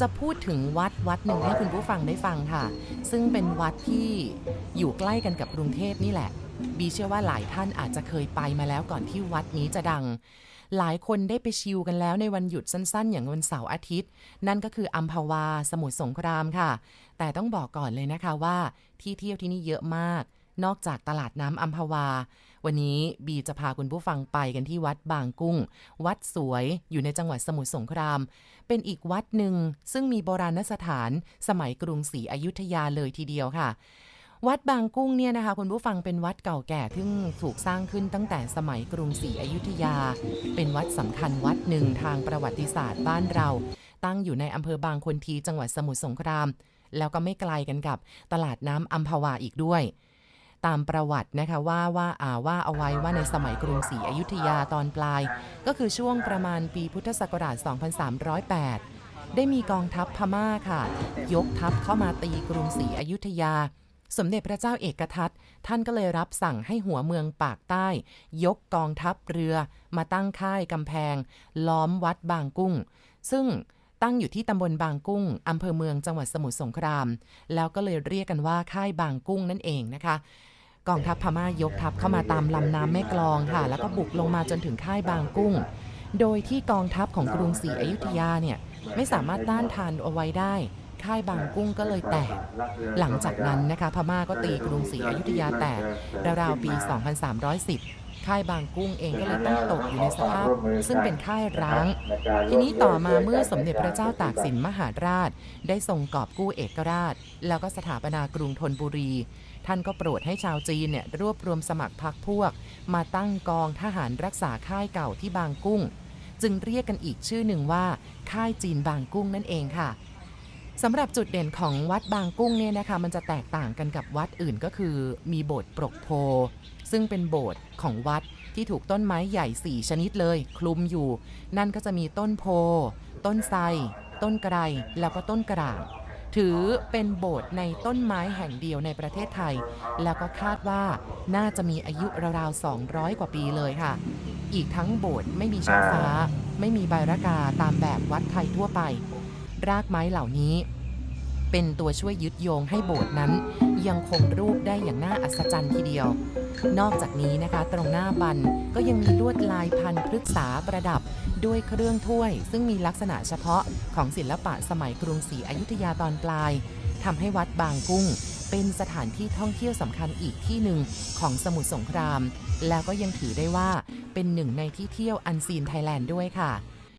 จะพูดถึงวัดวัดหนึ่งให้คุณผู้ฟังได้ฟังค่ะ ซึ่งเป็นวัดที่อยู่ใกล้กันกับกรุงเทพนี่แหละ บีเชื่อว่าหลายท่านอาจจะเคยไปมาแล้วก่อนที่วัดนี้จะดัง หลายคนได้ไปชิลกันแล้วในวันหยุดสั้นๆ อย่างวันเสาร์อาทิตย์ นั่นก็คืออัมพวา สมุทรสงครามค่ะ แต่ต้องบอกก่อนเลยนะคะว่าที่เที่ยวที่นี่เยอะมาก นอกจากตลาดน้ำอัมพวา วันนี้บีจะพาคุณผู้ฟังไปกันที่วัดบางกุ้ง วัดสวยอยู่ในจังหวัดสมุทรสงคราม เป็นอีกวัดหนึ่งซึ่งมีโบราณสถานสมัยกรุงศรีอยุธยาเลยทีเดียวค่ะวัดบางกุ้งเนี่ยนะคะคุณผู้ฟังเป็นวัดเก่าแก่ที่ถูกสร้างขึ้นตั้งแต่สมัยกรุงศรีอยุธยา เป็นวัดสำคัญวัดหนึ่งทางประวัติศาสตร์บ้านเรา ตั้งอยู่ในอำเภอบางคนทีจังหวัดสมุทรสงคราม แล้วก็ไม่ไกลกันกับตลาดน้ำอัมพวาอีกด้วย ตามประวัตินะคะว่าว่าอ่าว่าเอาไว้ว่าในสมัยกรุงศรีอยุธยาตอนปลาย ก็คือช่วงประมาณปีพุทธศักราช 2308 ได้มีกองทัพพม่าค่ะ ยกทัพเข้ามาตีกรุงศรีอยุธยา สมเด็จพระเจ้าเอกทัตท่านก็เลยรับสั่งให้หัวเมืองปากใต้ ยกกองทัพเรือมาตั้งค่ายกำแพง ล้อมวัดบางกุ้ง ซึ่งตั้งอยู่ที่ตำบลบางกุ้งอำเภอเมืองจังหวัดสมุทรสงคราม แล้วก็เลยเรียกกันว่าค่ายบางกุ้งนั่นเองนะคะ กองทัพพม่ายกทัพเข้ามาตามลำน้ำแม่กลองค่ะ แล้วก็บุกลงมาจนถึงค่ายบางกุ้ง โดยที่กองทัพของกรุงศรีอยุธยาเนี่ยไม่สามารถต้านทานเอาไว้ได้ค่ายบางกุ้งก็เลยแตก หลังจากนั้นนะคะพม่าก็ตีกรุงศรีอยุธยาแตกราวๆปี 2310 ค่ายบางกุ้งเองก็เลยต้องตกอยู่ในสภาพ ซึ่งเป็นค่ายร้าง ทีนี้ต่อมาเมื่อสมเด็จพระเจ้าตากสินมหาราช ได้ทรงกอบกู้เอกราช แล้วก็สถาปนากรุงธนบุรี ท่านก็โปรดให้ชาวจีนเนี่ยรวบรวมสมัครพรรคพวก มาตั้งกองทหารรักษาค่ายเก่าที่บางกุ้ง จึงเรียกกันอีกชื่อหนึ่งว่า ค่ายจีนบางกุ้งนั่นเองค่ะ สำหรับจุดเด่นของวัดบางกุ้งเนี่ยนะคะ มันจะแตกต่างกันกับวัดอื่นก็คือ มีโบสถ์ปรกโพ ซึ่งเป็นโบสถ์ของวัดที่ถูกต้นไม้ใหญ่ 4 ชนิดเลย คลุมอยู่ นั่นก็จะมีต้นโพ ต้นไทรต้นไกรแล้วก็ต้นกระด่างถือเป็นโบสถ์ในต้นไม้แห่งเดียวในประเทศไทย แล้วก็คาดว่าน่าจะมีอายุราวๆ 200 กว่าปีเลยค่ะ อีกทั้งโบสถ์ไม่มีช่อฟ้า ไม่มีใบระกาตามแบบวัดไทยทั่วไป รากไม้เหล่านี้ เป็นตัวช่วยยึดโยงให้โบสถ์นั้น ยังคงรูปได้อย่างน่าอัศจรรย์ทีเดียว นอกจากนี้นะคะ ตรงหน้าบันก็ยังมีลวดลายพันพฤกษาประดับด้วยเครื่องถ้วย ซึ่งมีลักษณะเฉพาะของศิลปะสมัยกรุงศรีอยุธยาตอนปลายทำให้วัดบางกุ้งเป็นสถานที่ท่องเที่ยวสำคัญอีกที่หนึ่งของสมุทรสงคราม แล้วก็ยังถือได้ว่าเป็นหนึ่งในที่เที่ยวอันซีนไทยแลนด์ด้วยค่ะ